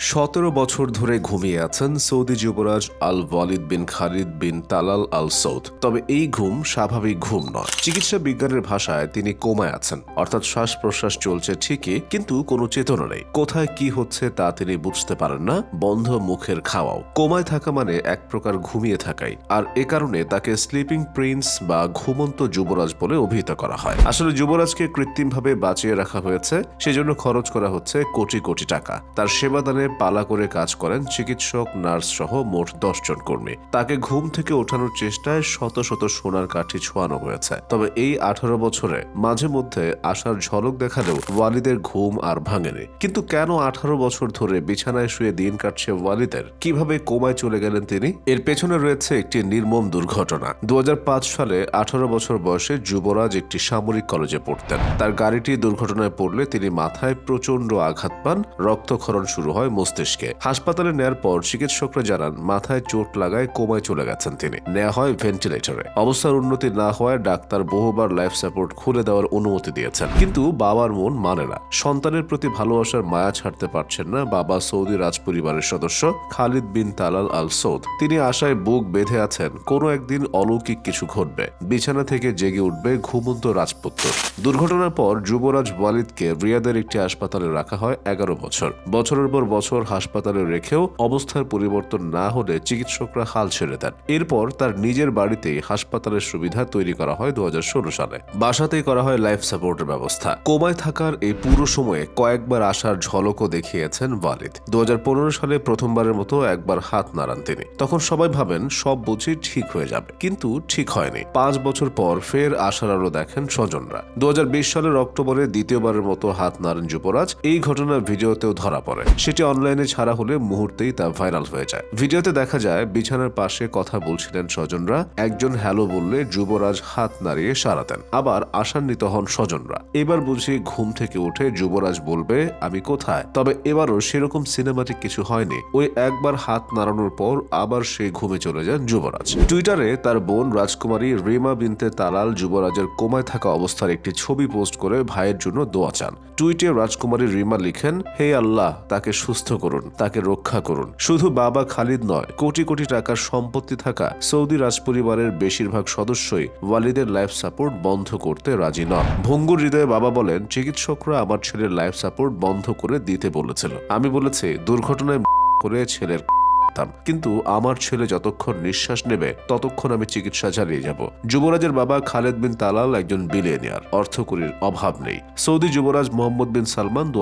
সতেরো বছর ধরে ঘুমিয়ে আছেন সৌদি যুবরাজ Al Waleed bin Khalid bin Talal Al Saud. তবে এই ঘুম স্বাভাবিক ঘুম নয়। চিকিৎসা বিজ্ঞানের ভাষায় তিনি কোমায় আছেন। অর্থাৎ শ্বাস প্রশ্বাস চলছে ঠিকই, কিন্তু কোনো চেতনা নেই। কোথায় কি হচ্ছে তা তিনি বুঝতে পারেন না। বন্ধ মুখের খাওয়াও। কোমায় থাকা মানে এক প্রকার ঘুমিয়ে থাকাই। আর এ কারণে তাকে স্লিপিং প্রিন্স বা ঘুমন্ত যুবরাজ বলে অভিহিত করা হয়। আসলে যুবরাজকে কৃত্রিমভাবে বাঁচিয়ে রাখা হয়েছে। সেজন্য খরচ করা হচ্ছে কোটি কোটি টাকা। তার সেবাদানে পালা করে কাজ করেন চিকিৎসক, নার্স সহ মোট দশ জন কর্মী। তাকে ঘুম থেকে ওঠানোর চেষ্টায় শত শত সোনার কাঠি ছোঁয়ানো হয়েছে। তবে এই আঠারো বছরে মাঝে মধ্যে আশার ঝলক দেখালেও ওয়ালিদের ঘুম আর ভাঙেনি। কিন্তু কেন আঠারো বছর ধরে বিছানায় শুয়ে দিন কাটছে ওয়ালিদের? কীভাবে কোমায় চলে গেলেন তিনি? এর পেছনে রয়েছে একটি নির্মম দুর্ঘটনা। দু হাজার পাঁচ সালে আঠারো বছর বয়সে যুবরাজ একটি সামরিক কলেজে পড়তেন। তার গাড়িটি দুর্ঘটনায় পড়লে তিনি মাথায় প্রচণ্ড আঘাত পান। রক্তক্ষরণ শুরু হয় মস্তিষ্কে। হাসপাতালে নেয়ার পর চিকিৎসকরা জানান, মাথায় চোট লাগায় কোমায় চলে গেছেন তিনি। নেওয়া হয় ভেন্টিলেটরে। অবস্থার উন্নতি না হওয়ায় ডাক্তার বহুবার লাইফ সাপোর্ট খুলে দেওয়ার অনুমতি দিয়েছেন। কিন্তু বাবার মন মানে না। সন্তানের প্রতি ভালোবাসার মায়া ছাড়তে পারছেন না বাবা সৌদি রাজ পরিবারের সদস্য Khalid bin Talal Al Saud. তিনি আশায় বুক বেঁধে আছেন, কোনো একদিন অলৌকিক কিছু ঘটবে। বিছানা থেকে জেগে উঠবে ঘুমন্ত রাজপুত্র। দুর্ঘটনার পর যুবরাজ ওয়ালিদকে রিয়াদের একটি হাসপাতালে রাখা হয় এগারো বছর। বছরের পর বছর হাসপাতালে রেখেও অবস্থার পরিবর্তন না হলে চিকিৎসকরা হাল ছেড়ে দেন। এরপর তার নিজের বাড়িতেই হাসপাতালের সুবিধা তৈরি করা হয় দু সালে। বাসাতেই করা হয় লাইফ সাপোর্টের ব্যবস্থা। কোমায় থাকার এই পুরো সময়ে কয়েকবার আসার ঝলকও দেখিয়েছেন ওয়ালিদ। দু সালে প্রথমবারের মতো একবার হাত নাড়ান তিনি। তখন সবাই ভাবেন, সব বুঝি ঠিক হয়ে যাবে। কিন্তু ঠিক হয়নি। পাঁচ বছর পর ফের আশার আলো দেখেন স্বজনরা। দু হাজার বিশ সালের অক্টোবরে দ্বিতীয়বারের মতো হাত নাড়েন যুবরাজ। এই ঘটনা ভিডিওতেও ধরা পড়ে। সেটি অনলাইনে ছাড়া হলে মুহূর্তেই তা ভাইরাল হয়ে যায়। ভিডিওতে দেখা যায়, বিছানার পাশে কথা বলছিলেন স্বজনরা। একজন হ্যালো বললে যুবরাজ হাত নাড়িয়ে সাড়া দেন। আবার আশান্বিত হন স্বজনরা। এবার বুঝি ঘুম থেকে উঠে যুবরাজ বলবে, আমি কোথায়? তবে এবারও সেরকম সিনেমাটিক কিছু হয়নি। ওই একবার হাত নাড়ানোর পর আবার সে ঘুমে চলে যান যুবরাজ। টুইটারে তার বোন রাজকুমারী রিমা বিনতে তালাল যুবরাজের কোমায় থাকা অবস্থার একটি ছবি পোস্ট করে ভাইয়ের জন্য দোয়া চান। টুইটে রাজকুমারী রিমা লিখেন, হে আল্লাহ, তাকে সুস্থ করুন, তাকে রক্ষা করুন। শুধু বাবা খালিদ নয়, কোটি কোটি টাকার সম্পত্তি থাকা সৌদি রাজপরিবারের বেশিরভাগ সদস্যই ওয়ালিদের লাইফ সাপোর্ট বন্ধ করতে রাজি নন। ভঙ্গুর হৃদয়ে বাবা বলেন, চিকিৎসকরা আমার ছেলের লাইফ সাপোর্ট বন্ধ করে দিতে বলেছিল। আমি বলেছি, দুর্ঘটনায় করে ছেলের করতাম। কিন্তু আমার ছেলে যতক্ষণ নিঃশ্বাস নেবে, ততক্ষণ আমি চিকিৎসা চালিয়ে যাব। যুবরাজের বাবা খালেদ বিন তালাল একজন বিলিয়নিয়ার। অর্থকরীর অভাব নেই। সৌদি যুবরাজ মোহাম্মদ বিন সালমান দু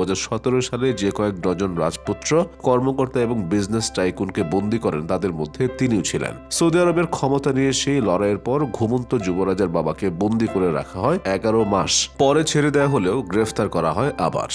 সালে যে কয়েক ডজন রাজপুত্র, কর্মকর্তা এবং বিজনেস টাইকুনকে বন্দী করেন, তাদের মধ্যে তিনিও ছিলেন। সৌদি আরবের ক্ষমতা নিয়ে সেই লড়াইয়ের পর ঘুমন্ত যুবরাজের বাবাকে বন্দী করে রাখা হয় এগারো মাস। পরে ছেড়ে দেওয়া হলেও গ্রেফতার করা হয় আবার।